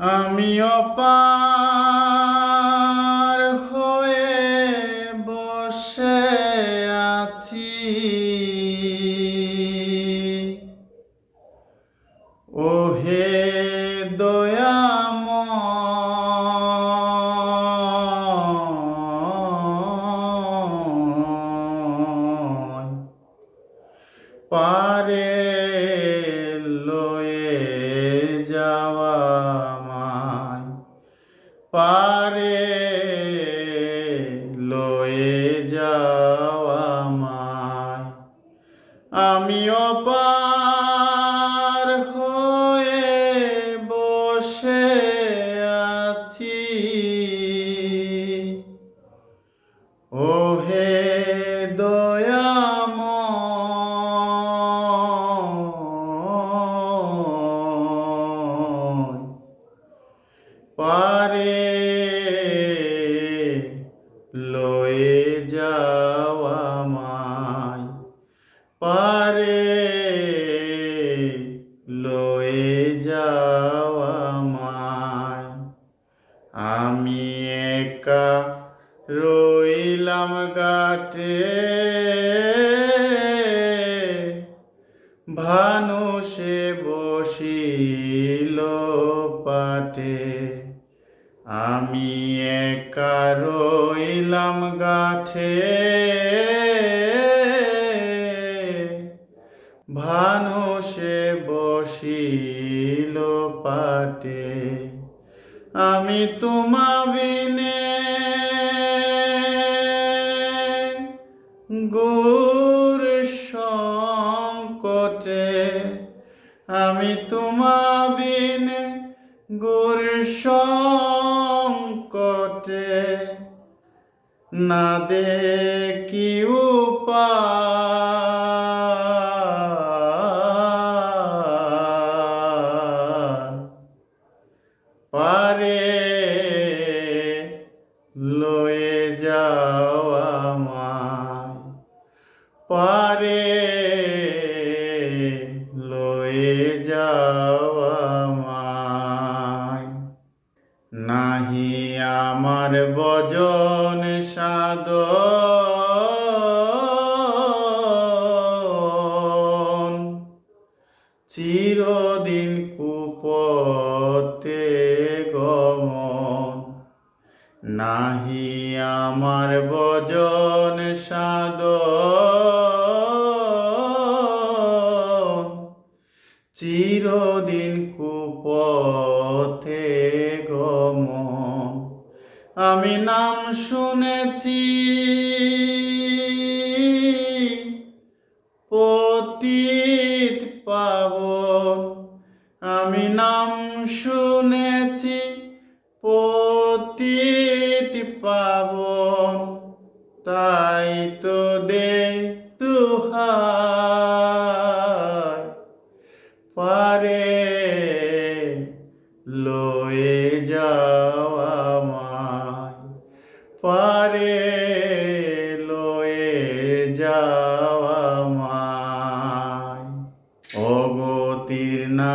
আমি অপার হয়ে বসে আছি। ও হে দয়াময় পারে পারে লয়ে যাওয়া মায় আমিও পার হয়ে বসে আছি। ও হে লয়ে যাওয়া মায় আমি একা রইলাম গাটে ভানু সে বসিল পাটে। আমি একা রইলাম গাঠে পাটে আমি তোমা বিনে গুর সংকটে। আমি তোমা বিনে গুর সংকটে। না দেখি উপায়। পারে লয়ে যাওয়া মায় পারে লয়ে যাওয়া মায় নাহি আমার বজন সাদন গমন নাহি আমার বজন সাদ চিরদিন কুপথে গমন। আমি নাম শুনেছি। পতিত পাবন, তাই তো দে তুহার পারে লয়ে যাওয়া মায় পারে লয়ে যাওয়া মায় অগতির না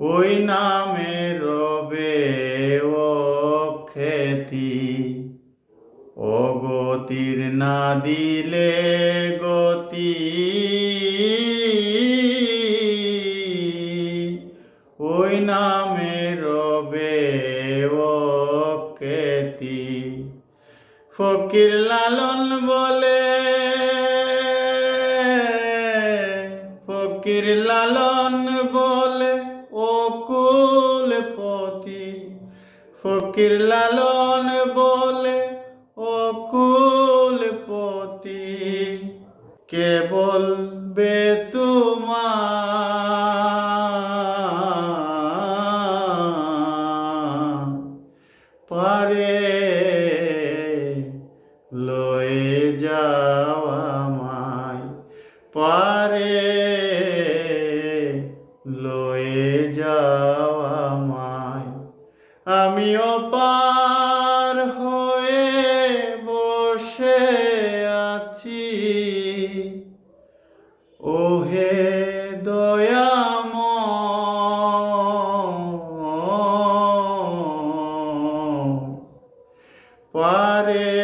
ওই নামে রবে ও খ্যাতি অগতির না দিলে গতি। ওই নামে রবে কেতি ফকির লালন বলে, ফকির লালন ফকির লালন বলে, ও কুলপতি কেবল বে তোমার? পারে লয়ে যাওয়া মাই পারে লয়ে যাওয়া আমিও পার হয়ে বসে আছি। ওহে দয়াম পারে